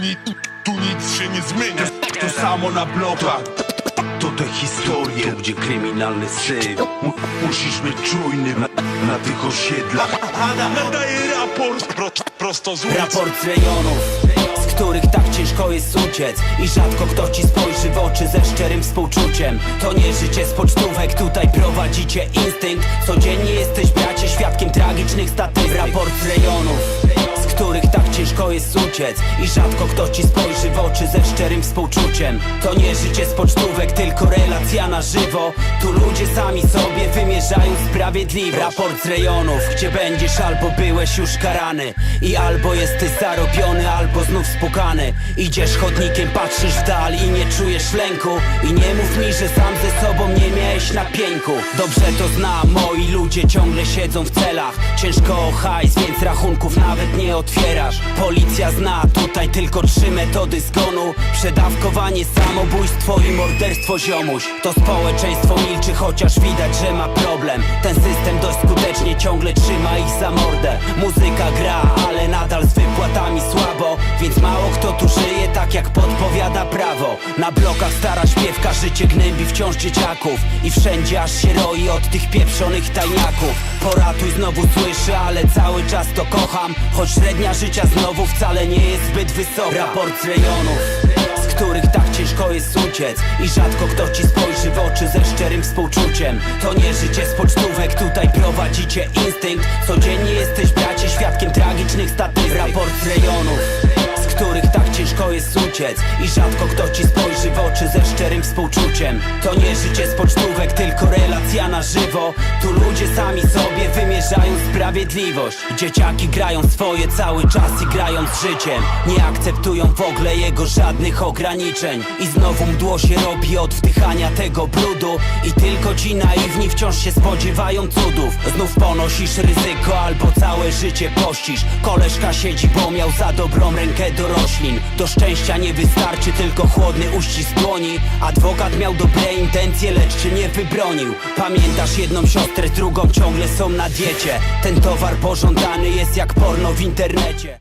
nic, tu nic się nie zmienia. To samo na blokach. To te historie. Tu gdzie kryminalny syf. Mu- Musisz być czujny na, na tych osiedlach. Nadaję raport. Pro, prosto z ulicy. Raport z rejonów, z których tak ciężko jest uciec. I rzadko kto ci spojrzy w oczy ze szczerym współczuciem. To nie życie z pocztówek, tutaj prowadzicie instynkt. Codziennie jesteś bracie świadkiem tragicznych statystyk. Raport z rejonów, ciężko jest uciec I rzadko kto ci spojrzy w oczy ze szczerym współczuciem. To nie życie z pocztówek, tylko relacja na żywo. Tu ludzie sami sobie wymierzają sprawiedliwość Raport z rejonów, gdzie będziesz albo byłeś już karany I albo jesteś zarobiony, albo znów spukany. Idziesz chodnikiem, patrzysz w dal i nie czujesz lęku. I nie mów mi, że sam ze sobą nie miałeś na pieńku Dobrze to znam, moi ludzie ciągle siedzą w celach. Ciężko o hajs, więc rachunków nawet nie otwierasz Policja zna tutaj tylko trzy metody zgonu. Przedawkowanie, samobójstwo i morderstwo ziomuś. To społeczeństwo milczy, chociaż widać, że ma problem. Ten system dość skutecznie ciągle trzyma ich za mordę. Muzyka gra, jak podpowiada prawo. Na blokach stara śpiewka, życie gnębi wciąż dzieciaków. I wszędzie aż się roi od tych pieprzonych tajniaków. Poratuj znowu słyszę, ale cały czas to kocham. Choć średnia życia znowu wcale nie jest zbyt wysoka. Raport z rejonów których tak ciężko jest uciec. I rzadko kto ci spojrzy w oczy ze szczerym współczuciem. To nie życie z pocztówek, tutaj prowadzicie instynkt. Codziennie jesteś bracie świadkiem tragicznych statystyk. Raport z rejonów I rzadko kto ci spojrzy w oczy ze szczerym współczuciem. To nie życie z pocztówek, tylko relacja na żywo. Tu ludzie sami sobie wymierzają sprawiedliwość. Dzieciaki grają swoje cały czas i grają z życiem. Nie akceptują w ogóle jego żadnych ograniczeń. I znowu mdło się robi od wdychania tego brudu. I tylko ci naiwni wciąż się spodziewają cudów. Znów ponosisz ryzyko albo całe życie pościsz. Koleżka siedzi, bo miał za dobrą rękę do roślin. Do szczęścia nie wystarczy tylko chłodny uścisk dłoni. Adwokat miał dobre intencje, lecz cię nie wybronił. Pamiętasz jedną siostrę, drugą ciągle są na diecie. Ten towar pożądany jest jak porno w internecie